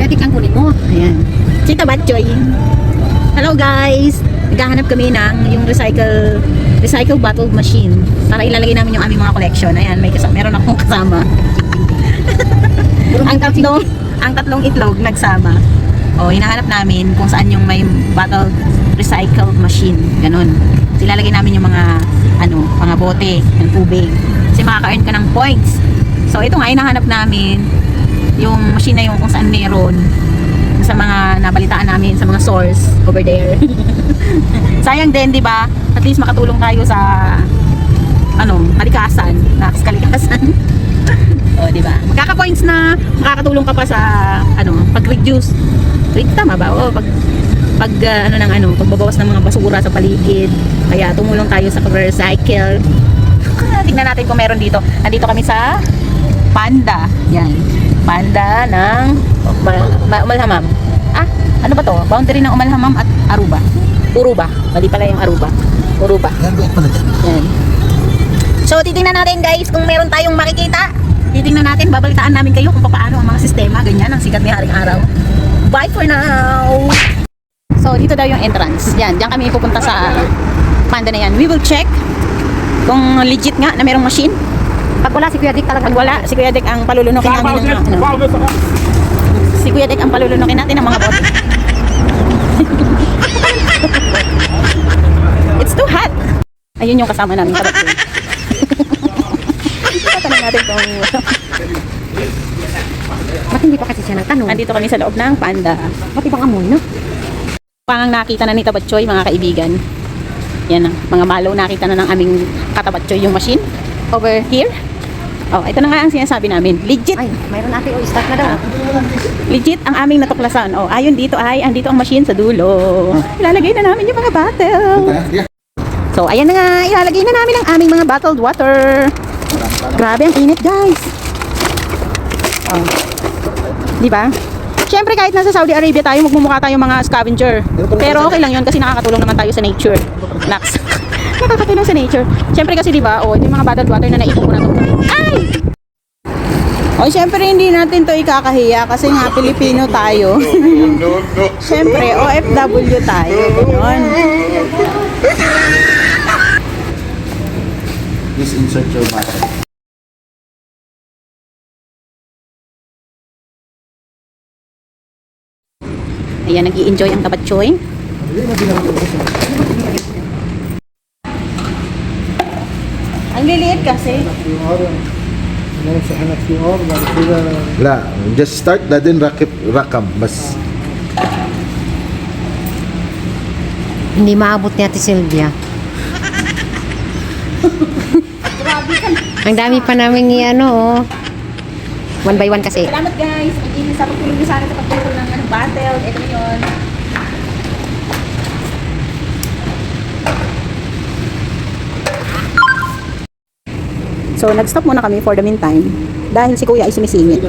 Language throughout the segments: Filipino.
Pwede kang kunin mo. Ayan. Chita Batchoy. Hello guys! Naghahanap kami ng yung recycle recycle bottle machine para ilalagay namin yung aming mga collection. Ayan, may kasama, meron akong kasama. ang tatlong ang tatlong itlog nagsama. O, hinahanap namin kung saan yung may bottle recycle machine. Ganun. So, ilalagay namin yung mga ano, mga bote ng tubig. Kasi makaka-earn ka ng points. So, ito nga, hinahanap namin yung machine na yung kung saan meron sa mga nabalitaan namin sa mga source over there. Sayang din, 'di ba? At least makatulong tayo sa ano, kalikasan, nakas kalikasan. o, 'di ba? Magkaka-points na makakatulong ka pa sa ano, pag-reduce. Wait, tama ba? O, pag pag ah, ano ng ano, pagbabawas ng mga basura sa paligid. Kaya tumulong tayo sa pag-recycle. Tingnan natin kung meron dito. Nandito kami sa Panda. Yan. Panda ng Ma- Ma- Umalhamam. Ah, ano ba to? Boundary ng Umalhamam at Aruba. Uruba. Mali pala yung Aruba. Uruba. Yan. So, titingnan natin guys kung meron tayong makikita. Titingnan natin, babalitaan namin kayo kung paano ang mga sistema, ganyan, ang sikat ni Haring Araw. Bye for now! So, dito daw yung entrance. Yan, diyan kami pupunta sa panda na yan. We will check kung legit nga na merong machine. Pag wala si Kuya Dick talaga. Pag wala, si Kuya Dek ang palulunukin namin ng ano. Si Kuya Dek ang palulunukin natin ng mga bote. It's too hot. Ayun yung kasama namin. Tatanong natin kung Ba't hindi pa kasi siya nagtanong? andito kami sa loob ng panda. Ba't ibang amoy, no? Pangang nakita na ni Tabatchoy mga kaibigan. Yan ang mga malaw nakita na ng aming katabatchoy yung machine. Over here. Oh, ito na nga ang sinasabi namin. Legit Ay, mayroon ate. O, start na daw. Legit ang aming natuklasan. Oh, ayon dito ay andito ang machine sa dulo. Ilalagay na namin yung mga bottle. So, ayan na nga, ilalagay na namin ang aming mga bottled water. Grabe ang init, guys. Oh. Di ba? Siyempre kahit nasa Saudi Arabia tayo, magmumukha tayo mga scavenger. Pero okay lang yun kasi nakakatulong naman tayo sa nature. Nax. Nakakatulong sa nature. Siyempre kasi di ba, oh, ito yung mga bottled water na naipon ko na to. Ay! O, syempre hindi natin to ikakahiya kasi nga Pilipino tayo. Syempre, OFW tayo. Ganon. Please insert your button. Ayan, nag enjoy ang kabatchoy. Ang liliit kasi. La, just start na din rakip, rakam. Mas Hindi maabot ni Ate Sylvia. Ang dami pa namin ni ano, oh. One by one kasi. Salamat guys. Mag-inis ako tulungin sana sa pagtulong ng ano, battle. Ito yun. So, nag-stop muna kami for the meantime dahil si kuya ay sumisingit.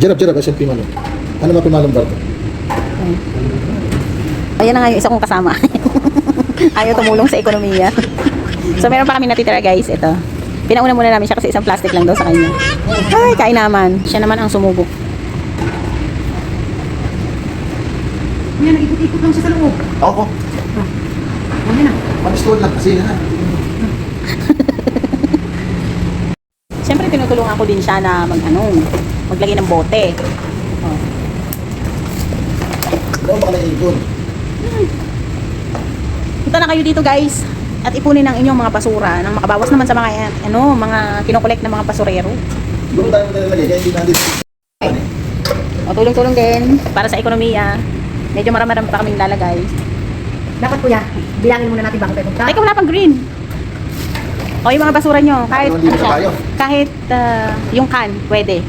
Jarap, jarap, SMP Manong. Ano mga pimalong barko? Ayan na nga yung isa kong kasama. Ayaw tumulong sa ekonomiya. so, meron pa kami natitira guys. Ito. Pinauna muna namin siya kasi isang plastic lang daw sa kanya. Ay, kain naman. Siya naman ang sumubok. Yan, nag-ikot-ikot lang siya sa loob. Ako. Ah, wala na. Pag-stone lang kasi na. tinutulungan ko din siya na mag, ano, maglagay ng bote. Oh. Ano ba kaya ikon? Punta na kayo dito guys at ipunin ang inyong mga basura nang makabawas naman sa mga ano, mga kinokolekt ng mga basurero. Doon tayo nalagay kaya hindi natin O tulong-tulong din para sa ekonomiya. Medyo marami-marami pa kaming lalagay. Dapat kuya, bilangin muna natin bago tayo punta. Teka, wala pang green. O yung mga basura nyo, kahit, ano siya, kahit ah, yung can, pwede.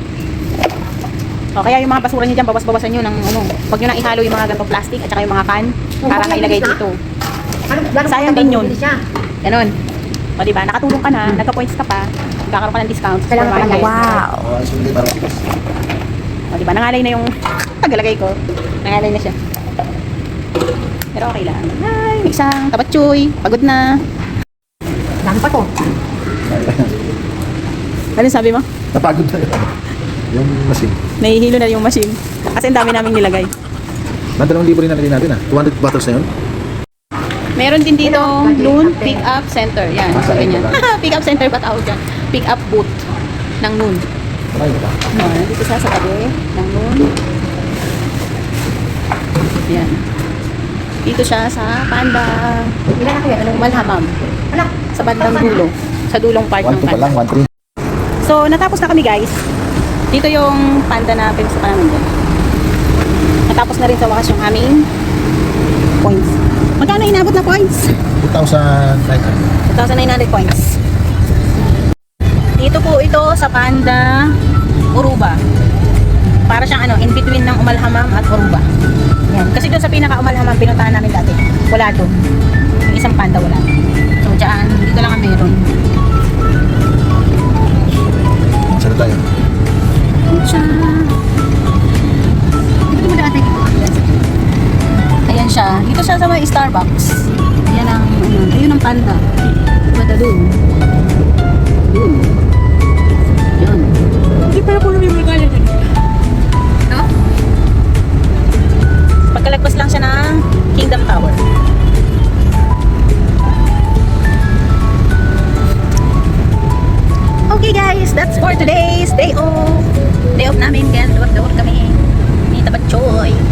O kaya yung mga basura nyo dyan, bawas-bawasan nyo ng ano, wag nyo nang ihalo yung mga ganitong plastic at saka yung mga can para mailagay dito. Ano, Sayang din yun. Ganon. O diba, nakatulong ka na, nagka-points ka pa, magkakaroon ka ng discount Kailangan pala supermarket. Wow. Oh. O diba, nangalay na yung tagalagay ko. Nangalay na siya. Pero okay lang. May isang tabatchoy, pagod na. Dami pa to. Ano sabi mo? Napagod na yun. Yung machine. Nahihilo na yung machine. Kasi ang dami naming nilagay. Nadalawang libo rin na natin na. 200 bottles na yun. Meron din dito noon pick up center. Yan, Ah, sa ganyan. pick up center ba tawag dyan? Pick up booth ng noon. Marami ba? No, dito siya sa tabi ng noon. Yan. Dito siya sa Panda. Ilan na kaya? Malhamam. Sa bandang dulo. Sa dulong part 1 ng 2 pa Panda. lang, 1 3. So, natapos na kami guys. Dito yung panda na pinasukan namin dyan. Natapos na rin sa wakas yung aming points. Magkano inabot na points? 2,900. 2,900 points. Dito po ito sa Panda Uruba. Para siyang ano, in between ng Umalhamam at Uruba. Yan. Kasi doon sa pinaka-Umalhamam, pinuntahan namin dati. Wala doon. Yung isang panda wala. Meron. Saan tayo? Siya. Dito mo dati. Ayan siya. Dito siya sa may Starbucks. Yan ang, ano, ayun ang panda. Bata doon. Guys, that's for today's day off. Day off namin, kaya duwag-duwag kami. Ni Tabatchoy.